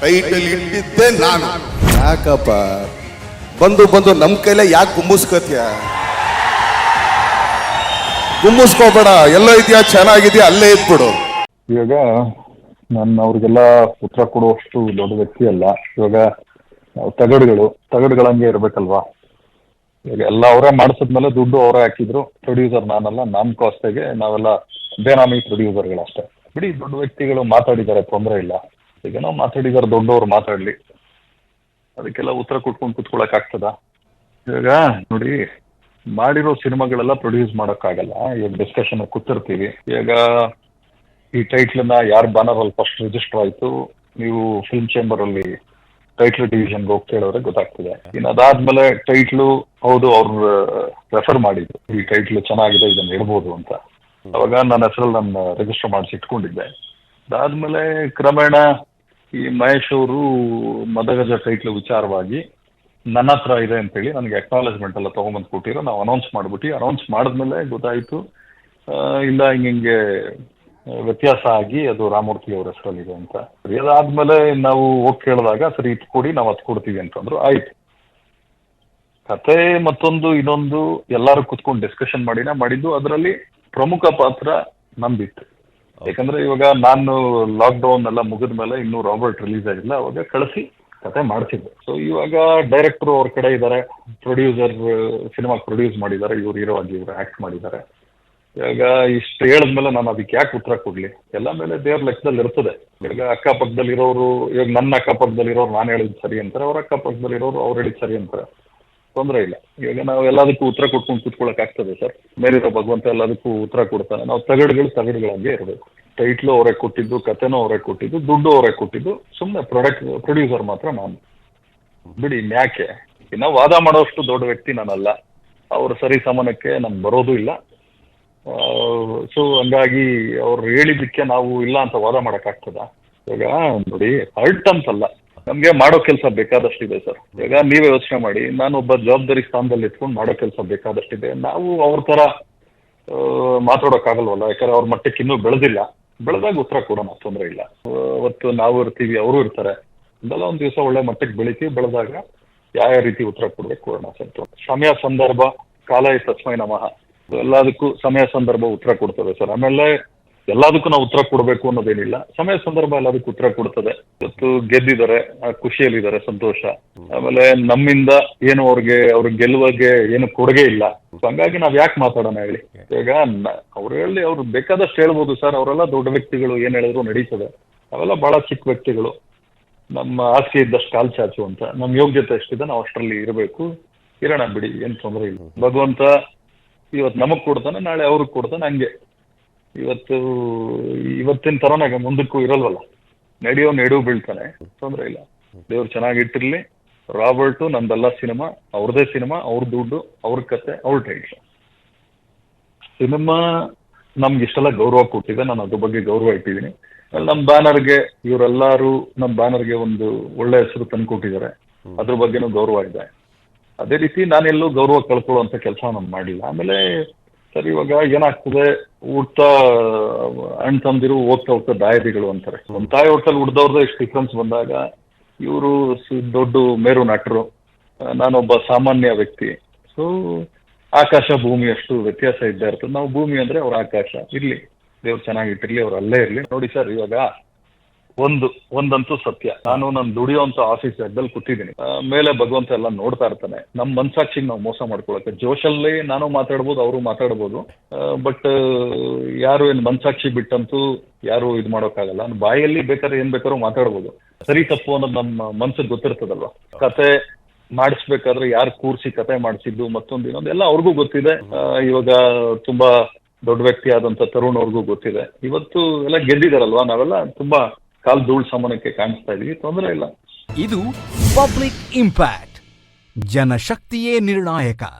Title ಇಟ್ಟಿದ್ದೆ ನಾನು. ಯಾಕಪ್ಪ? ಬಂದು ಬಂದು ನಮ್ಮ ಕೈಲೇ ಯಾಕೆ ಗುಂಬಿಸ್ಕೋತೀಯ? ಗುಂಬಿಸ್ಕೋಬೇಡ ಎಲ್ಲ ಇದೆಯಾ ಚೆನ್ನಾಗಿದೆಯಾ ಅಲ್ಲೇ ಇದ್ಬಿಡು. ಇವಾಗ ನಾನು ಅವ್ರಿಗೆಲ್ಲ ಉತ್ತರ ಕೊಡುವಷ್ಟು ದೊಡ್ಡ ವ್ಯಕ್ತಿ ಅಲ್ಲ. ಇವಾಗ ತಗಡುಗಳು ತಗಡುಗಳಂಗೆ ಇರ್ಬೇಕಲ್ವಾ? ಇವಾಗ ಎಲ್ಲ ಅವರೇ ಮಾಡಿಸಿದ್ಮೇಲೆ ದುಡ್ಡು ಅವರೇ ಹಾಕಿದ್ರು. ಪ್ರೊಡ್ಯೂಸರ್ ನಾನಲ್ಲ ನಮ್ಮ ಕಾಸ್ಟಿಗೆ ನಾವೆಲ್ಲ ಬೇನಾಮಿ ಪ್ರೊಡ್ಯೂಸರ್ಗಳು ಅಷ್ಟೇ ಬಿಡಿ ದೊಡ್ಡ ವ್ಯಕ್ತಿಗಳು ಮಾತಾಡಿದ್ದಾರೆ ತೊಂದರೆ ಇಲ್ಲ. ಈಗ ನಾವು ದೊಡ್ಡವ್ರು ಮಾತಾಡ್ಲಿ. ಅದಕ್ಕೆಲ್ಲ ಉತ್ತರ ಕೊಟ್ಕೊಂಡು ಕುತ್ಕೊಳಕ್ ಆಗ್ತದ? ಇವಾಗ ನೋಡಿ, ಮಾಡಿರೋ ಸಿನಿಮಾಗಳೆಲ್ಲ ಪ್ರೊಡ್ಯೂಸ್ ಮಾಡೋಕ್ಕಾಗಲ್ಲ. ಇವಾಗ ಡಿಸ್ಕಷನ್ ಕೂತಿರ್ತೀವಿ. ಇವಾಗ ಈ ಟೈಟ್ಲನ್ನ ಯಾರ ಬ್ಯಾನರ್ ಅಲ್ಲಿ ಫಸ್ಟ್ ರಿಜಿಸ್ಟರ್ ಆಯ್ತು, ನೀವು ಫಿಲ್ಮ್ ಚೇಂಬರ್ ಅಲ್ಲಿ ಟೈಟ್ಲ್ ಡಿವಿಷನ್ಗೆ ಹೋಗಿ ಕೇಳಿದ್ರೆ ಗೊತ್ತಾಗ್ತದೆ. ಇನ್ನು ಅದಾದ್ಮೇಲೆ ಟೈಟ್ಲು ಹೌದು, ಅವ್ರು ರೆಫರ್ ಮಾಡಿದ್ರು ಈ ಟೈಟ್ಲ್ ಚೆನ್ನಾಗಿದೆ, ಇದನ್ನ ಇಡ್ಬೋದು ಅಂತ. ಅವಾಗ ನನ್ನ ಹೆಸರಲ್ಲಿ ನಾನು ರಿಜಿಸ್ಟರ್ ಮಾಡಿಸಿ ಇಟ್ಕೊಂಡಿದ್ದೆ. ಅದಾದ್ಮೇಲೆ ಕ್ರಮೇಣ ಈ ಮಹೇಶ್ ಅವರು ಮದಗಜ ಟೈಟ್ಲ್ ವಿಚಾರವಾಗಿ, ನನ್ನ ಹತ್ರ ಇದೆ ಅಂತೇಳಿ ನನಗೆ ಅಕ್ನಾಲೇಜ್ಮೆಂಟ್ ಎಲ್ಲ ತಗೊಂಬಂದು ಕೊಟ್ಟಿರೋ, ನಾವು ಅನೌನ್ಸ್ ಮಾಡ್ಬಿಟ್ಟು ಅನೌನ್ಸ್ ಮಾಡಿದ್ಮೇಲೆ ಗೊತ್ತಾಯ್ತು ಇಲ್ಲ ಹಿಂಗೆ ಹಿಂಗೆ ವ್ಯತ್ಯಾಸ ಆಗಿ ಅದು ರಾಮೂರ್ತಿ ಅವ್ರ ಹೆಸರಲ್ಲಿದೆ ಅಂತ. ಅದಾದ್ಮೇಲೆ ನಾವು ಹೋಗಿ ಕೇಳಿದಾಗ, ಸರಿ, ಇದು ಕೊಡಿ, ನಾವು ಅದು ಕೊಡ್ತೀವಿ ಅಂತಂದ್ರು. ಆಯ್ತು. ಕತೆ ಮತ್ತೊಂದು, ಇನ್ನೊಂದು ಎಲ್ಲರೂ ಕುತ್ಕೊಂಡು ಡಿಸ್ಕಷನ್ ಮಾಡಿನ, ಮಾಡಿದ್ದು ಅದರಲ್ಲಿ ಪ್ರಮುಖ ಪಾತ್ರ ನಂದಿತ್ತು. ಯಾಕಂದ್ರೆ ಇವಾಗ ನಾನು ಲಾಕ್ ಡೌನ್ ಎಲ್ಲ ಮುಗಿದ ಮೇಲೆ ಇನ್ನೂ ರಾಬರ್ಟ್ ರಿಲೀಸ್ ಆಗಿಲ್ಲ, ಅವಾಗ ಕಳಿಸಿ ಕತೆ ಮಾಡ್ತಿದ್ದೆ. ಸೊ ಇವಾಗ ಡೈರೆಕ್ಟರ್ ಅವ್ರ ಕಡೆ ಇದ್ದಾರೆ ಪ್ರೊಡ್ಯೂಸರ್ ಸಿನಿಮಾ ಪ್ರೊಡ್ಯೂಸ್ ಮಾಡಿದ್ದಾರೆ ಇವ್ರು ಹೀರೋ ಆಗಿ ಇವ್ರು ಆಕ್ಟ್ ಮಾಡಿದ್ದಾರೆ ಇವಾಗ ಇಷ್ಟು ಹೇಳಿದ್ಮೇಲೆ ನಾನು ಅದಕ್ಕೆ ಯಾಕೆ ಉತ್ತರ ಕೊಡ್ಲಿ? ಎಲ್ಲ ಮೇಲೆ ದೇವ್ರ ಲೆಕ್ಕದಲ್ಲಿ ಇರ್ತದೆ. ಇವಾಗ ಅಕ್ಕಪಕ್ಕದಲ್ಲಿರೋರು, ಇವಾಗ ನನ್ನ ಅಕ್ಕಪಕ್ಕದಲ್ಲಿರೋರು ನಾನು ಹೇಳಿದ್ ಸರಿ ಅಂತಾರೆ, ಅವ್ರ ಅಕ್ಕಪಕ್ಕದಲ್ಲಿರೋರು ಅವ್ರು ಹೇಳಿದ್ ಸರಿ ಅಂತಾರೆ. ತೊಂದರೆ ಇಲ್ಲ. ಇವಾಗ ನಾವು ಎಲ್ಲದಕ್ಕೂ ಉತ್ತರ ಕೊಟ್ಕೊಂಡು ಕೂತ್ಕೊಳ್ಳೋಕೆ ಆಗ್ತದೆ ಸರ್. ಮೇಲಿರೋ ಭಗವಂತ ಎಲ್ಲದಕ್ಕೂ ಉತ್ತರ ಕೊಡ್ತಾನೆ. ನಾವು ತಗಡುಗಳು ತಗಡುಗಳಾಗೆ ಇರಬೇಕು. ಟೈಟ್ಲು ಅವರೇ ಕೊಟ್ಟಿದ್ದು, ಕಥೆನೂ ಅವರೇ ಕೊಟ್ಟಿದ್ದು, ದುಡ್ಡು ಅವರೇ ಕೊಟ್ಟಿದ್ದು ಸುಮ್ಮನೆ ಪ್ರಾಡಕ್ಟ್ ಪ್ರೊಡ್ಯೂಸರ್ ಮಾತ್ರ ನಾನು. ಬಿಡಿ ಇನ್ಯಾಕೆ ಇನ್ನ ವಾದ ಮಾಡೋಷ್ಟು ದೊಡ್ಡ ವ್ಯಕ್ತಿ ನಾನಲ್ಲ. ಅವ್ರ ಸರಿ ಸಮಾನಕ್ಕೆ ನಾನು ಬರೋದು ಇಲ್ಲ. ಸೊ ಹಂಗಾಗಿ ಅವ್ರು ಹೇಳಿದ್ದಕ್ಕೆ ನಾವು ಇಲ್ಲ ಅಂತ ವಾದ ಮಾಡೋಕ್ಕಾಗ್ತದ ಇವಾಗ ನೋಡಿ ಹರ್ಟ್ ಅಂತಲ್ಲ. ನಮಗೆ ಮಾಡೋ ಕೆಲಸ ಬೇಕಾದಷ್ಟಿದೆ ಸರ್. ಈಗ ನೀವೇ ಯೋಚನೆ ಮಾಡಿ ನಾನು ಒಬ್ಬ ಜವಾಬ್ದಾರಿ ಸ್ಥಾನದಲ್ಲಿ ಇಟ್ಕೊಂಡು ಮಾಡೋ ಕೆಲಸ ಬೇಕಾದಷ್ಟಿದೆ. ನಾವು ಅವ್ರ ಥರ ಆ, ಮಾತಾಡೋಕ್ಕಾಗಲ್ವಲ್ಲ ಯಾಕಂದ್ರೆ ಅವ್ರ ಮಟ್ಟಕ್ಕೆ ಇನ್ನೂ ಬೆಳೆದಿಲ್ಲ. ಬೆಳೆದಾಗ ಉತ್ತರ ಕೊಡೋಣ ತೊಂದರೆ ಇಲ್ಲ. ಅವತ್ತು ನಾವು ಇರ್ತೀವಿ ಅವರು ಇರ್ತಾರೆ. ಇದೆಲ್ಲ ಒಂದು ದಿವಸ ಒಳ್ಳೆ ಮಟ್ಟಕ್ಕೆ ಬೆಳಿತೀವಿ ಬೆಳೆದಾಗ ಯಾವ ಯಾವ ರೀತಿ ಉತ್ತರ ಕೊಡ್ಬೇಕು ಕೊಡೋಣ ಸರ್. ಸಮಯ ಸಂದರ್ಭ ಕಾಲ ತಸ್ಮೈ ನಮಃ. ಎಲ್ಲದಕ್ಕೂ ಸಮಯ ಸಂದರ್ಭ ಉತ್ತರ ಕೊಡ್ತದೆ ಸರ್. ಆಮೇಲೆ ಎಲ್ಲದಕ್ಕೂ ನಾವು ಉತ್ತರ ಕೊಡಬೇಕು ಅನ್ನೋದೇನಿಲ್ಲ. ಸಮಯ ಸಂದರ್ಭ ಎಲ್ಲದಕ್ಕೂ ಉತ್ತರ ಕೊಡ್ತದೆ. ಇವತ್ತು ಗೆದ್ದಿದ್ದಾರೆ ಖುಷಿಯಲ್ಲಿದ್ದಾರೆ, ಸಂತೋಷ. ಆಮೇಲೆ ನಮ್ಮಿಂದ ಏನು ಅವ್ರಿಗೆ, ಅವ್ರ ಗೆಲ್ಲುವಾಗೆ ಏನು ಕೊಡುಗೆ ಇಲ್ಲ. ಹಂಗಾಗಿ ನಾವ್ ಯಾಕೆ ಮಾತಾಡೋಣ ಹೇಳಿ. ಈಗ ಅವ್ರು ಹೇಳಿ, ಅವ್ರು ಬೇಕಾದಷ್ಟು ಹೇಳ್ಬೋದು ಸರ್. ಅವರೆಲ್ಲ ದೊಡ್ಡ ವ್ಯಕ್ತಿಗಳು, ಏನ್ ಹೇಳಿದ್ರು ನಡೀತದೆ. ಅವೆಲ್ಲ ಬಹಳ ಚಿಕ್ಕ ವ್ಯಕ್ತಿಗಳು. ನಮ್ಮ ಆಸ್ತಿ ಇದ್ದಷ್ಟು ಕಾಲ್ ಚಾಚು ಅಂತ. ನಮ್ ಯೋಗ್ಯತೆ ಎಷ್ಟಿದೆ, ನಾವು ಅಷ್ಟರಲ್ಲಿ ಇರಬೇಕು. ಇರೋಣ ಬಿಡಿ, ಏನ್ ತೊಂದರೆ ಇಲ್ಲ. ಭಗವಂತ ಇವತ್ತು ನಮಗ್ ಕೊಡ್ತಾನೆ, ನಾಳೆ ಅವ್ರಿಗೆ ಕೊಡ್ತಾನೆ, ಹಂಗೆ. ಇವತ್ತು, ಇವತ್ತಿನ ತರನಾಗ ಮುಂದಕ್ಕೂ ಇರಲ್ವಲ್ಲ. ನಡೆಯೋ ನೆಡು ಬೀಳ್ತಾನೆ. ತೊಂದರೆ ಇಲ್ಲ. ದೇವ್ರು ಚೆನ್ನಾಗಿಟ್ಟಿರ್ಲಿ. ರಾಬರ್ಟು ನಂದೆಲ್ಲ ಸಿನಿಮಾ, ಅವ್ರದೇ ಸಿನಿಮಾ, ಅವ್ರ ದುಡ್ಡು, ಅವ್ರ ಕತೆ, ಅವ್ರ ಟೈಟ್ಲ್ ಸಿನಿಮಾ ನಮ್ಗೆ ಇಷ್ಟೆಲ್ಲ ಗೌರವ ಕೊಟ್ಟಿದೆ. ನಾನು ಅದ್ರ ಬಗ್ಗೆ ಗೌರವ ಇಟ್ಟಿದ್ದೀನಿ. ನಮ್ಮ ಬ್ಯಾನರ್ಗೆ ಇವರೆಲ್ಲರೂ ನಮ್ಮ ಬ್ಯಾನರ್ಗೆ ಒಂದು ಒಳ್ಳೆ ಹೆಸರು ತಂದ್ಕೊಟ್ಟಿದ್ದಾರೆ ಅದ್ರ ಬಗ್ಗೆನೂ ಗೌರವ ಇದೆ. ಅದೇ ರೀತಿ ನಾನೆಲ್ಲೂ ಗೌರವ ಕಳ್ಕೊಳ್ಳುವಂತ ಕೆಲಸ ನಾನು ಮಾಡಿಲ್ಲ. ಆಮೇಲೆ ಸರ್, ಇವಾಗ ಏನಾಗ್ತದೆ ಹುಡ್ತಾ ಅಣ್ಣ ತಂದಿರು ಹೋಗ್ತಾ ಹೋಗ್ತಾ ದಾಯದಿಗಳು ಅಂತಾರೆ. ಒಂದ್ ತಾಯಿ ಹೊಟ್ಟಲ್ಲಿ ಹುಡ್ದವ್ರದ್ದು ಇಷ್ಟು ಡಿಫ್ರೆನ್ಸ್ ಬಂದಾಗ, ಇವರು ದೊಡ್ಡ ಮೇರು ನಟರು, ನಾನೊಬ್ಬ ಸಾಮಾನ್ಯ ವ್ಯಕ್ತಿ. ಸೊ ಆಕಾಶ ಭೂಮಿ ಅಷ್ಟು ವ್ಯತ್ಯಾಸ ಇದ್ದೇ ಇರ್ತದೆ. ನಾವು ಭೂಮಿ ಅಂದ್ರೆ ಅವ್ರ ಆಕಾಶ. ಇರ್ಲಿ, ದೇವ್ರು ಚೆನ್ನಾಗಿಟ್ಟಿರ್ಲಿ, ಅವ್ರು ಅಲ್ಲೇ ಇರ್ಲಿ. ನೋಡಿ ಸರ್, ಇವಾಗ ಒಂದು, ಒಂದಂತೂ ಸತ್ಯ. ನಾನು ನನ್ನ ದುಡಿಯುವಂತ ಆಫೀಸ್ ಜಾಗದಲ್ಲಿ ಕೂತಿದ್ದೀನಿ. ಮೇಲೆ ಭಗವಂತ ಎಲ್ಲ ನೋಡ್ತಾ ಇರ್ತಾನೆ. ನಮ್ಮ ಮನ್ಸಾಕ್ಷಿಗೆ ನಾವು ಮೋಸ ಮಾಡ್ಕೊಳಕ್ಕೆ. ಜೋಶಲ್ಲಿ ನಾನು ಮಾತಾಡ್ಬೋದು, ಅವರು ಮಾತಾಡ್ಬೋದು. ಬಟ್ ಯಾರು ಏನ್ ಮನ್ಸಾಕ್ಷಿ ಬಿಟ್ಟಂತೂ ಯಾರು ಇದು ಮಾಡೋಕ್ಕಾಗಲ್ಲ. ಬಾಯಲ್ಲಿ ಬೇಕಾದ್ರೆ ಏನ್ ಬೇಕಾದ್ರೂ ಮಾತಾಡ್ಬೋದು. ಸರಿ ತಪ್ಪು ಅನ್ನೋದು ನಮ್ಮ ಮನ್ಸಿಗೆ ಗೊತ್ತಿರ್ತದಲ್ವಾ? ಕತೆ ಮಾಡಿಸ್ಬೇಕಾದ್ರೆ ಯಾರು ಕೂರ್ಸಿ ಕತೆ ಮಾಡಿಸಿದ್ದು ಮತ್ತೊಂದು ಇನ್ನೊಂದು ಎಲ್ಲ ಅವ್ರಿಗೂ ಗೊತ್ತಿದೆ. ಇವಾಗ ತುಂಬಾ ದೊಡ್ಡ ವ್ಯಕ್ತಿ ಆದಂತ ತರುಣ್ ಅವ್ರಿಗೂ ಗೊತ್ತಿದೆ. ಇವತ್ತು ಎಲ್ಲ ಗೆದ್ದಿದಾರಲ್ವಾ? ನಾವೆಲ್ಲ ತುಂಬಾ ಕಾಲ್ ಧೂಳ್ ಸಮಾನಕ್ಕೆ ಕಾಣಿಸ್ತಾ ಇದೀವಿ ತೊಂದರೆ ಇಲ್ಲ. ಇದು ಪಬ್ಲಿಕ್ ಇಂಪ್ಯಾಕ್ಟ್ ಜನಶಕ್ತಿಯೇ ನಿರ್ಣಾಯಕ.